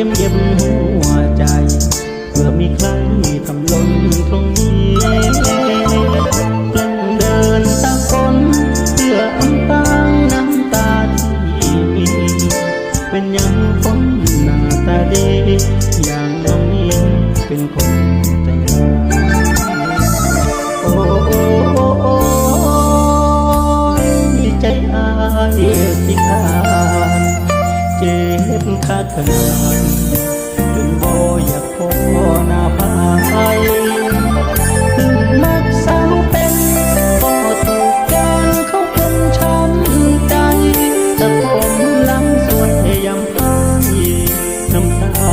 เข็มเย็บหัวใจ เพื่อมีใครทำหล่นตรงนี้กลั้นเดินตะคนเพื่ออำพรางน้ำตาที่มีเป็นยังคนหน้าตาดีอย่างน้องนี้เป็นคนใจร้ายโอ้โอ้โอ้โอ้ใจอายสิขาดเจ็บขาดขนาดาพายถึงมักสาวเป็นก็ถูกแกนเขาเป็นช้ำใจแต่ผมล้ำสวยยำพายน้ำตา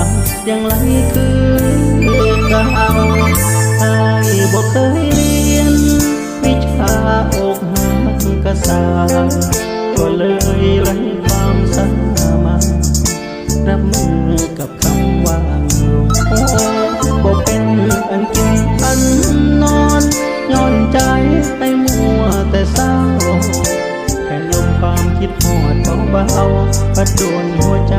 ยังไหลคือเก่าอายบ่เคยเรียน วิชาอกหักกระสาก็เลยไร้ความ ประดวนหัวใจ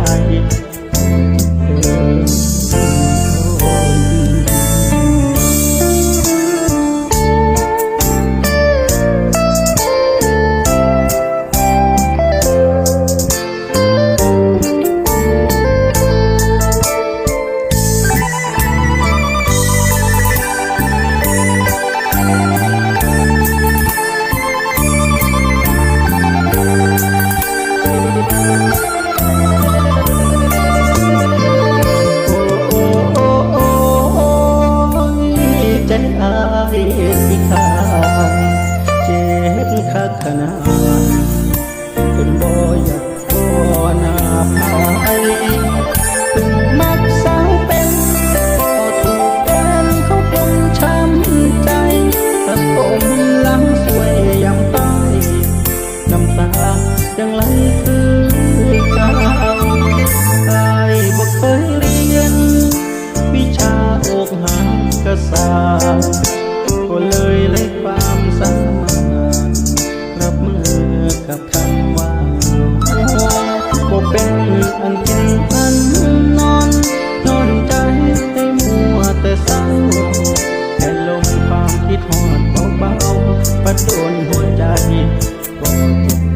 เป็นบ่อยากบ่นาพายมักสาวเป็นก็ถูกแฟนเขาปลงช้ำใจกระผมลังสวยยามไปน้ำตายังไหล คิดทอดเบาๆประโดนหัวใจก็เจ็